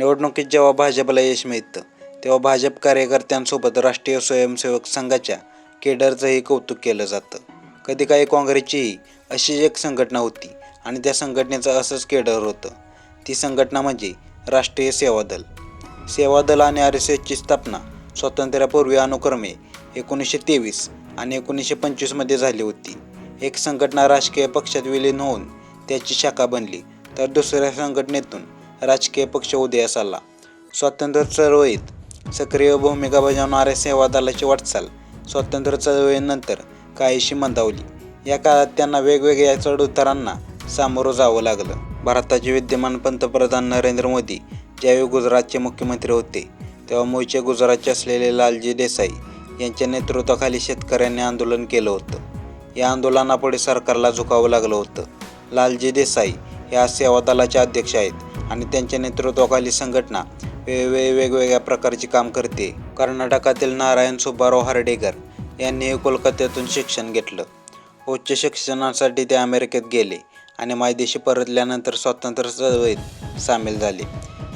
निवडणुकीत जेव्हा भाजपला यश मिळतं तेव्हा भाजप कार्यकर्त्यांसोबत राष्ट्रीय स्वयंसेवक संघाच्या केडरचंही कौतुक केलं जातं. कधी काही काँग्रेसचीही अशीच एक संघटना होती आणि त्या संघटनेचं असंच केडर होतं. ती संघटना म्हणजे राष्ट्रीय सेवा दल. सेवा दल आणि आर एस एसची स्थापना स्वातंत्र्यापूर्वी अनुक्रमे एकोणीसशे तेवीस आणि एकोणीसशे पंचवीसमध्ये झाली होती. एक संघटना राजकीय पक्षात विलीन होऊन त्याची शाखा बनली तर दुसऱ्या संघटनेतून राजकीय पक्ष उदयास आला स्वातंत्र्य चळवळीत सक्रिय भूमिका बजावणाऱ्या सेवा दलाची वाटचाल स्वातंत्र्य चळवळीनंतर काहीशी मंदावली. या काळात त्यांना वेगवेगळ्या चढउतारांना सामोरं जावं लागलं. भारताचे विद्यमान पंतप्रधान नरेंद्र मोदी ज्यावेळी गुजरातचे मुख्यमंत्री होते तेव्हा मूळचे गुजरातचे असलेले लालजी देसाई यांच्या नेतृत्वाखाली शेतकऱ्यांनी आंदोलन केलं होतं. या आंदोलनापुढे सरकारला झुकावं लागलं होतं. लालजी देसाई ह्या सेवा दलाचे अध्यक्ष आहेत. आणि त्यांच्या नेतृत्वाखाली संघटना वेगवेगळ्या वेगवेगळ्या प्रकारची काम करते. कर्नाटकातील नारायण सुब्बाराव हर्डेकर यांनीही कोलकात्यातून शिक्षण घेतलं. उच्च शिक्षणासाठी ते अमेरिकेत गेले आणि मायदेशी परतल्यानंतर स्वातंत्र्य चळवळीत सामील झाले.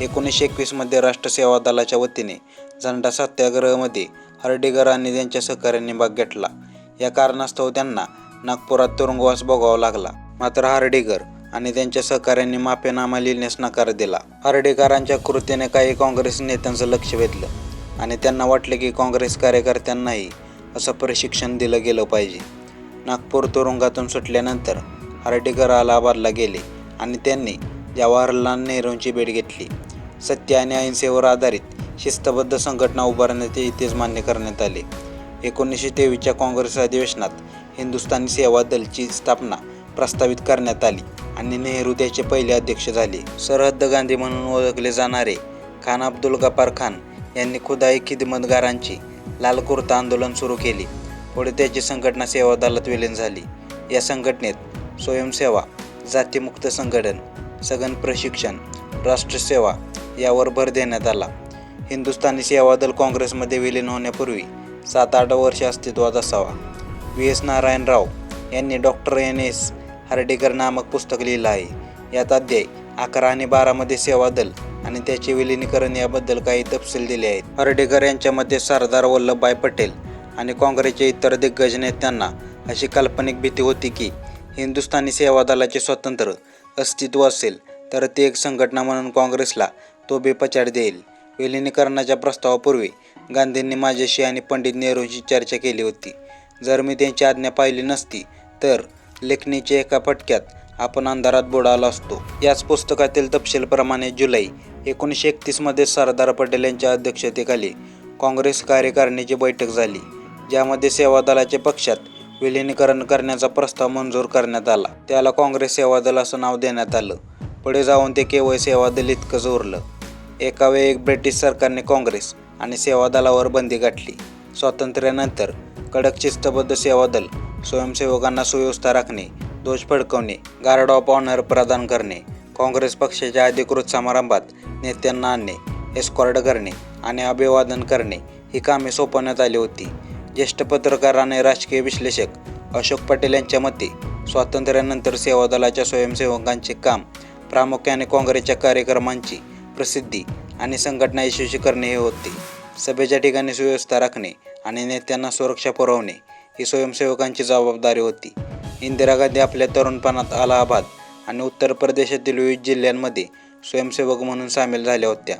एकोणीसशे एकवीसमध्ये राष्ट्र सेवा दलाच्या वतीने झंडा सत्याग्रहमध्ये हर्डेकर आणि त्यांच्या सहकाऱ्यांनी भाग घेतला. या कारणास्तव त्यांना नागपुरात तुरुंगवास भोगावा लागला. मात्र हार्डेकर आणि त्यांच्या सहकाऱ्यांनी माफीनामा लिहिण्यास नकार दिला. हर्डेकरांच्या कृतीने काही काँग्रेस नेत्यांचं लक्ष वेधलं आणि त्यांना वाटलं की काँग्रेस कार्यकर्त्यांनाही असं प्रशिक्षण दिलं गेलं पाहिजे. नागपूर तुरुंगातून सुटल्यानंतर हर्डेकर अलाहाबादला गेले आणि त्यांनी जवाहरलाल नेहरूंची भेट घेतली. सत्य आणि अहिंसेवर आधारित शिस्तबद्ध संघटना उभारण्याचे इतिहास मान्य करण्यात आले. एकोणीसशे तेवीसच्या काँग्रेस अधिवेशनात हिंदुस्थानी सेवा दलची स्थापना प्रस्तावित करण्यात आली आणि नेहरू त्याचे पहिले अध्यक्ष झाले. सरहद्द गांधी म्हणून ओळखले जाणारे खान अब्दुल गफार खान यांनी खुदाई खिदमतगारांची लाल कुर्ता आंदोलन सुरू केले. पुढे त्याची संघटना सेवा दलात विलीन झाली. या संघटनेत स्वयंसेवा जातीमुक्त संघटन सघन प्रशिक्षण राष्ट्रसेवा यावर भर देण्यात आला. हिंदुस्थानी सेवा दल काँग्रेसमध्ये विलीन होण्यापूर्वी सात आठ वर्ष अस्तित्वात असावा. व्ही एस नारायणराव यांनी डॉक्टर एन एस हर्डेकर नामक पुस्तक लिहिलं आहे. यात अध्याय अकरा आणि बारामध्ये सेवा दल आणि त्याचे विलिनीकरण याबद्दल काही तपशील दिले आहेत. हर्डेकर यांच्या मते सरदार वल्लभभाई पटेल आणि काँग्रेसच्या इतर दिग्गज नेत्यांना अशी काल्पनिक भीती होती की हिंदुस्थानी सेवा दलाचे स्वतंत्र अस्तित्व असेल तर ती एक संघटना म्हणून काँग्रेसला तो बेपचाड देईल. विलिनीकरणाच्या प्रस्तावापूर्वी गांधींनी माझ्याशी आणि पंडित नेहरूंची चर्चा केली होती. जर मी त्यांची आज्ञा पाहिली नसती तर लेखणीच्या एका फटक्यात आपण अंधारात बुडाला असतो. याच पुस्तकातील तपशीलप्रमाणे जुलै एकोणीसशे एकतीसमध्ये सरदार पटेल यांच्या अध्यक्षतेखाली काँग्रेस कार्यकारिणीची बैठक झाली ज्यामध्ये सेवा दलाच्या पक्षात विलीनीकरण करण्याचा प्रस्ताव मंजूर करण्यात आला. त्याला काँग्रेस सेवा दल असं नाव देण्यात आलं. पुढे जाऊन ते केवळ सेवा दल इतकंच उरलं. एकावेळी एक ब्रिटिश सरकारने काँग्रेस आणि सेवा दलावर बंदी गाठली स्वातंत्र्यानंतर कडक शिस्तबद्ध सेवा दल स्वयंसेवकांना सुव्यवस्था राखणे ध्वज फडकवणे गार्ड ऑफ ऑनर प्रदान करणे काँग्रेस पक्षाच्या अधिकृत समारंभात नेत्यांना आणणे एस्कॉर्ड करणे आणि अभिवादन करणे ही कामे सोपवण्यात आली होती. ज्येष्ठ पत्रकार आणि राजकीय विश्लेषक अशोक पटेल यांच्या मते स्वातंत्र्यानंतर सेवा दलाच्या स्वयंसेवकांचे काम प्रामुख्याने काँग्रेसच्या कार्यक्रमांची प्रसिद्धी आणि संघटना यशस्वी करणे हे होते. सभेच्या ठिकाणी सुव्यवस्था राखणे आणि नेत्यांना सुरक्षा पुरवणे ही स्वयंसेवकांची जबाबदारी होती. इंदिरा गांधी आपल्या तरुणपणात अलाहाबाद आणि उत्तर प्रदेशातील विविध जिल्ह्यांमध्ये स्वयंसेवक म्हणून सामील झाल्या होत्या.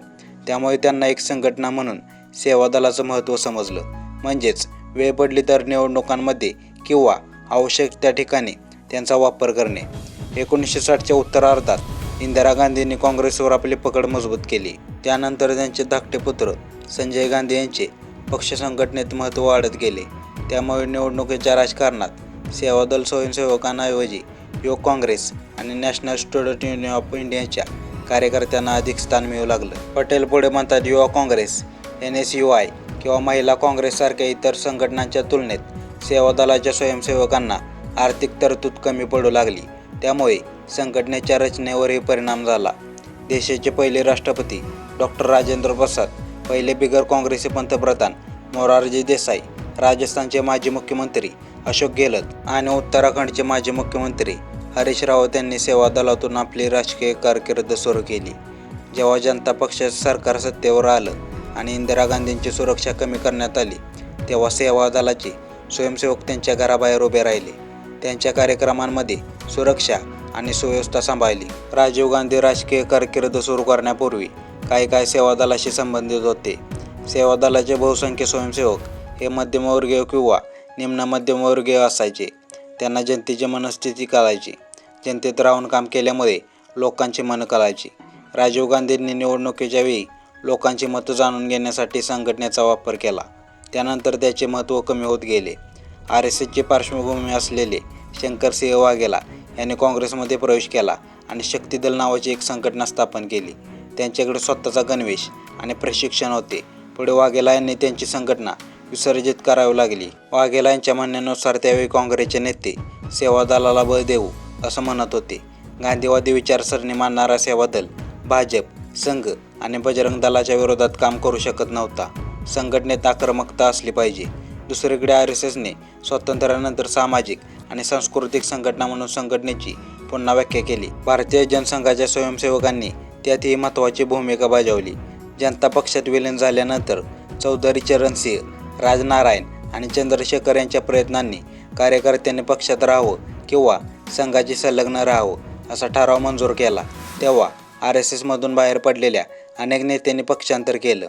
त्यामुळे त्यांना एक संघटना म्हणून सेवा दलाचं महत्त्व समजलं. म्हणजेच वेळ पडली तर निवडणुकांमध्ये किंवा आवश्यक त्या ठिकाणी त्यांचा वापर करणे. एकोणीसशे साठच्या उत्तरार्धात इंदिरा गांधींनी काँग्रेसवर आपली पकड मजबूत केली. त्यानंतर त्यांचे धाकटे पुत्र संजय गांधी यांचे पक्ष संघटनेत महत्त्व वाढत गेले. त्यामुळे निवडणुकीच्या राजकारणात सेवादल स्वयंसेवकांऐवजी युवक काँग्रेस आणि नॅशनल स्टुडंट युनियन ऑफ इंडियाच्या कार्यकर्त्यांना अधिक स्थान मिळू लागलं. पटेल पुढे म्हणतात युवा Congress N S U I किंवा महिला काँग्रेससारख्या इतर संघटनांच्या तुलनेत सेवा दलाच्या स्वयंसेवकांना आर्थिक तरतूद कमी पडू लागली. त्यामुळे संघटनेच्या रचनेवरही परिणाम झाला. देशाचे पहिले राष्ट्रपती डॉक्टर राजेंद्र प्रसाद पहिले बिगर काँग्रेसचे पंतप्रधान मोरारजी देसाई राजस्थानचे माजी मुख्यमंत्री अशोक गेहलोत आणि उत्तराखंडचे माजी मुख्यमंत्री हरीश रावत यांनी सेवा दलातून आपली राजकीय कारकीर्द सुरू केली. जेव्हा जनता पक्षाचं सरकार सत्तेवर आलं आणि इंदिरा गांधींची सुरक्षा कमी करण्यात आली तेव्हा सेवा दलाचे स्वयंसेवक त्यांच्या घराबाहेर उभे राहिले. त्यांच्या कार्यक्रमांमध्ये सुरक्षा आणि सुव्यवस्था सांभाळली. राजीव गांधी राजकीय कारकीर्द सुरू करण्यापूर्वी काही काही सेवा दलाशी संबंधित होते. सेवा दलाचे बहुसंख्य स्वयंसेवक हे मध्यमवर्गीय किंवा निम्न मध्यमवर्गीय असायचे. त्यांना जनतेची मनस्थिती कळायची. जनतेत राहून काम केल्यामुळे लोकांची मनं कळायची. राजीव गांधींनी निवडणुकीच्या वेळी लोकांची मतं जाणून घेण्यासाठी संघटनेचा वापर केला. त्यानंतर त्याचे महत्त्व कमी होत गेले. आर एस एसची पार्श्वभूमी असलेले शंकरसिंह वाघेला यांनी काँग्रेसमध्ये प्रवेश केला आणि शक्तीदल नावाची एक संघटना स्थापन केली. त्यांच्याकडे स्वतःचा गणवेश आणि प्रशिक्षण होते. पुढे वाघेला यांनी त्यांची संघटना विसर्जित करावी लागली. वाघेला यांच्या म्हणण्यानुसार त्यावेळी काँग्रेसचे नेते सेवा दलाला बळ देऊ असं म्हणत होते. गांधीवादी विचारसरणी मानणारा सेवा दल भाजप संघ आणि बजरंग दलाच्या विरोधात काम करू शकत नव्हता. संघटनेत आक्रमकता असली पाहिजे. दुसरीकडे आर एस एसने स्वातंत्र्यानंतर सामाजिक आणि सांस्कृतिक संघटना म्हणून संघटनेची पुन्हा व्याख्या केली. भारतीय जनसंघाच्या स्वयंसेवकांनी त्यात ही महत्त्वाची भूमिका बजावली. जनता पक्षात विलीन झाल्यानंतर चौधरी चरण सिंह राजनारायण आणि चंद्रशेखर यांच्या प्रयत्नांनी कार्यकर्त्यांनी पक्षात राहावं किंवा संघाची संलग्न राहावं असा ठराव मंजूर केला. तेव्हा आर एस एसमधून बाहेर पडलेल्या अनेक नेत्यांनी पक्षांतर केलं.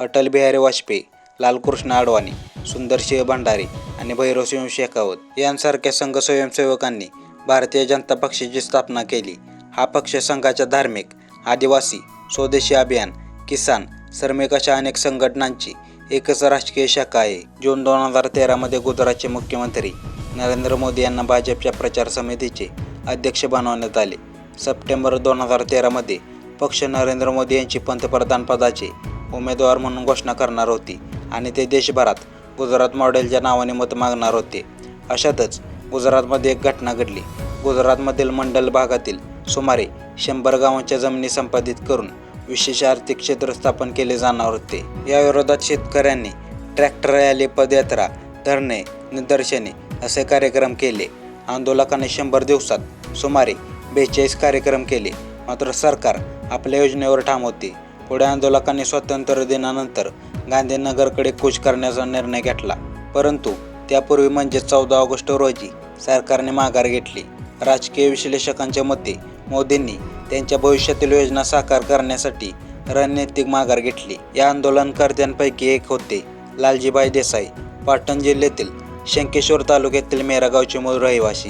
अटल बिहारी वाजपेयी लालकृष्ण अडवाणी सुंदरसिंह भंडारी आणि भैरवसिंह शेखावत यांसारख्या संघ स्वयंसेवकांनी भारतीय जनता पक्षाची स्थापना केली. हा पक्ष संघाच्या धार्मिक आदिवासी स्वदेशी अभियान किसान श्रमिक अशा अनेक संघटनांची एकच राजकीय शाखा आहे. जून दोन हजार तेरामध्ये गुजरातचे मुख्यमंत्री नरेंद्र मोदी यांना भाजपच्या प्रचार समितीचे अध्यक्ष बनवण्यात आले. सप्टेंबर दोन हजार तेरामध्ये पक्ष नरेंद्र मोदी यांची पंतप्रधानपदाचे उमेदवार म्हणून घोषणा करणार होती. आणि ते देशभरात गुजरात मॉडेलच्या नावाने मत मागणार होते. अशातच गुजरातमध्ये एक घटना घडली. गुजरातमधील मंडल भागातील सुमारे शंभर गावांच्या जमिनी संपादित करून विशेष आर्थिक क्षेत्र स्थापन केले जाणार होते. या विरोधात शेतकऱ्यांनी ट्रॅक्टर रॅली पदयात्रा धरणे निदर्शने असे कार्यक्रम केले. आंदोलकांनी शंभर दिवसात सुमारे बेचाळीस कार्यक्रम केले. मात्र सरकार आपल्या योजनेवर ठाम होते. पुढे आंदोलकांनी स्वातंत्र्य दिनानंतर गांधीनगरकडे कूच करण्याचा निर्णय घेतला. परंतु त्यापूर्वी म्हणजे चौदा ऑगस्ट रोजी सरकारने माघार घेतली. राजकीय विश्लेषकांच्या मते मोदींनी त्यांच्या भविष्यातील योजना साकार करण्यासाठी रणनीतिक माघार घेतली. या आंदोलनकर्त्यांपैकी एक होते लालजीबाई देसाई पाटण जिल्ह्यातील शंकेश्वर तालुक्यातील मेरागावचे मूळ रहिवासी.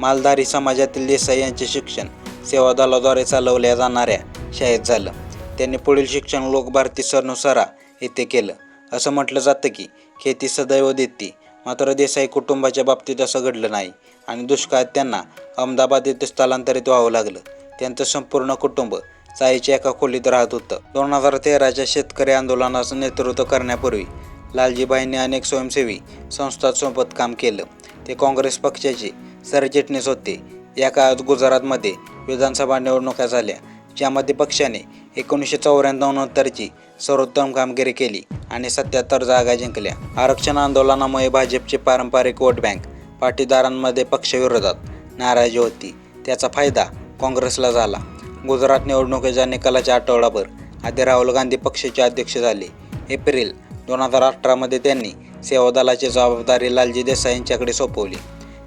मालधारी समाजातील देसाई यांचे शिक्षण सेवादलाद्वारे चालवल्या जाणाऱ्या शाळेत झालं. त्यांनी पुढील शिक्षण लोकभारती सरनुसारा येथे केलं. असं म्हटलं जातं की खेती सदैव देते. मात्र देसाई कुटुंबाच्या बाबतीत असं घडलं नाही आणि दुष्काळात त्यांना अहमदाबाद येथे स्थलांतरित व्हावं लागलं. त्यांचं संपूर्ण कुटुंब चाईच्या एका खोलीत राहत होतं. दोन हजार तेराच्या शेतकरी आंदोलनाचं नेतृत्व करण्यापूर्वी लालजीबाईंनी अनेक स्वयंसेवी संस्थांसोबत काम केलं. ते काँग्रेस पक्षाचे सरचिटणीस होते. या काळात गुजरातमध्ये विधानसभा निवडणुका झाल्या ज्यामध्ये पक्षाने एकोणीसशे चौऱ्याण्णव नंतरची सर्वोत्तम कामगिरी केली आणि सत्याहत्तर जागा जिंकल्या. आरक्षण आंदोलनामुळे भाजपची पारंपरिक वोट बँक पाटीदारांमध्ये पक्षविरोधात नाराजी होती. त्याचा फायदा काँग्रेसला झाला. गुजरात निवडणुकीच्या निकालाच्या आठवडाभर आधी राहुल गांधी पक्षाचे अध्यक्ष झाले. एप्रिल दोन हजार अठरामध्ये त्यांनी सेवा दलाची जबाबदारी लालजी देसाई यांच्याकडे सोपवली.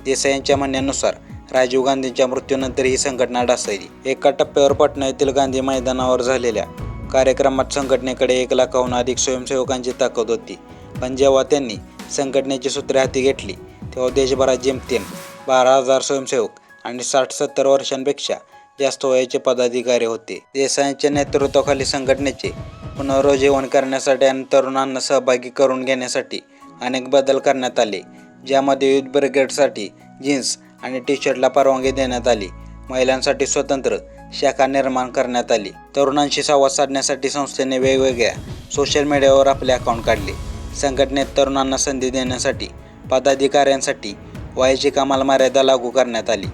देसाई यांच्या म्हणण्यानुसार राजीव गांधींच्या मृत्यूनंतर ही संघटना ढासळली. एका टप्प्यावर पटना येथील गांधी मैदानावर झालेल्या कार्यक्रमात संघटनेकडे एक लाखाहून अधिक स्वयंसेवकांची ताकद होती. पण जेव्हा त्यांनी संघटनेची सूत्रे हाती घेतली तेव्हा देशभरात जेमतेम बारा हजार स्वयंसेवक आणि साठ सत्तर वर्षांपेक्षा जास्त वयाचे पदाधिकारी होते. देसाईंच्या नेतृत्वाखाली संघटनेचे पुनरुज्जीवन करण्यासाठी आणि तरुणांना सहभागी करून घेण्यासाठी अनेक बदल करण्यात आले ज्यामध्ये युथ ब्रिगेडसाठी जीन्स आणि टी शर्टला परवानगी देण्यात आली. महिलांसाठी स्वतंत्र शाखा निर्माण करण्यात आली. तरुणांशी संवाद साधण्यासाठी संस्थेने वेगवेगळ्या सोशल मीडियावर आपले अकाउंट काढले. संघटनेत तरुणांना संधी देण्यासाठी पदाधिकाऱ्यांसाठी वयाची कमाल मर्यादा लागू करण्यात आली.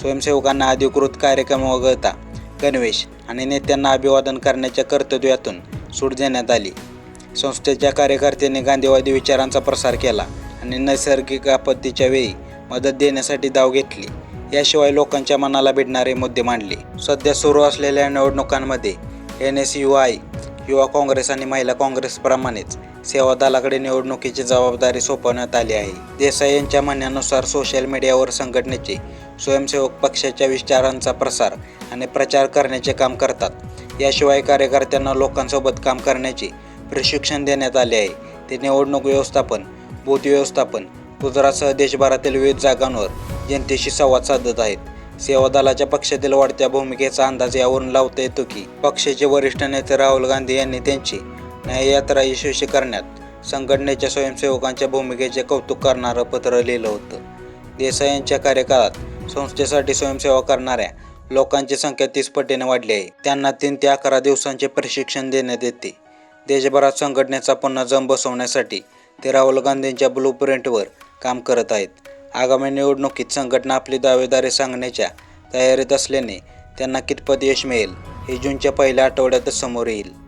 स्वयंसेवकांना अधिकृत कार्यक्रम वगळता गणवेश आणि नेत्यांना अभिवादन करण्याच्या कर्तव्यातून सूट देण्यात आली. संस्थेच्या कार्यकर्त्यांनी गांधीवादी विचारांचा प्रसार केला आणि नैसर्गिक आपत्तीच्या वेळी मदत देण्यासाठी धाव घेतली. याशिवाय लोकांच्या मनाला भिडणारे मुद्दे मांडले. सध्या सुरू असलेल्या निवडणुकांमध्ये एन एस यू आय युवा काँग्रेस आणि महिला काँग्रेसप्रमाणेच सेवा दलाकडे निवडणुकीची जबाबदारी सोपवण्यात आली आहे. देसाई यांच्या म्हणण्यानुसार सोशल मीडियावर संघटनेचे स्वयंसेवक पक्षाच्या विचारांचा प्रसार आणि प्रचार करण्याचे काम करतात. याशिवाय कार्यकर्त्यांना लोकांसोबत काम करण्याचे प्रशिक्षण देण्यात आले आहे. ते निवडणूक व्यवस्थापन बूथ व्यवस्थापन गुजरातसह देशभरातील विविध जागांवर जनतेशी संवाद साधत आहेत. सेवा दलाच्या पक्षातील वाढत्या भूमिकेचा अंदाज यावरून लावता येतो की पक्षाचे वरिष्ठ नेते राहुल गांधी यांनी त्यांची न्याययात्रा यशस्वी करण्यात संघटनेच्या स्वयंसेवकांच्या भूमिकेचे कौतुक करणारं पत्र लिहिलं होतं. देसाई यांच्या कार्यकाळात संस्थेसाठी स्वयंसेवा करणाऱ्या लोकांची संख्या तीस पटीने वाढली आहे. त्यांना तीन ते अकरा दिवसांचे प्रशिक्षण देण्यात येते. देशभरात संघटनेचा पुन्हा जम बसवण्यासाठी ते राहुल गांधींच्या ब्लू प्रिंटवर काम करत आहेत. आगामी निवडणुकीत संघटना आपली दावेदारी सांगण्याच्या तयारीत असल्याने त्यांना कितपत यश मिळेल हे जूनच्या पहिल्या आठवड्यातच समोर येईल.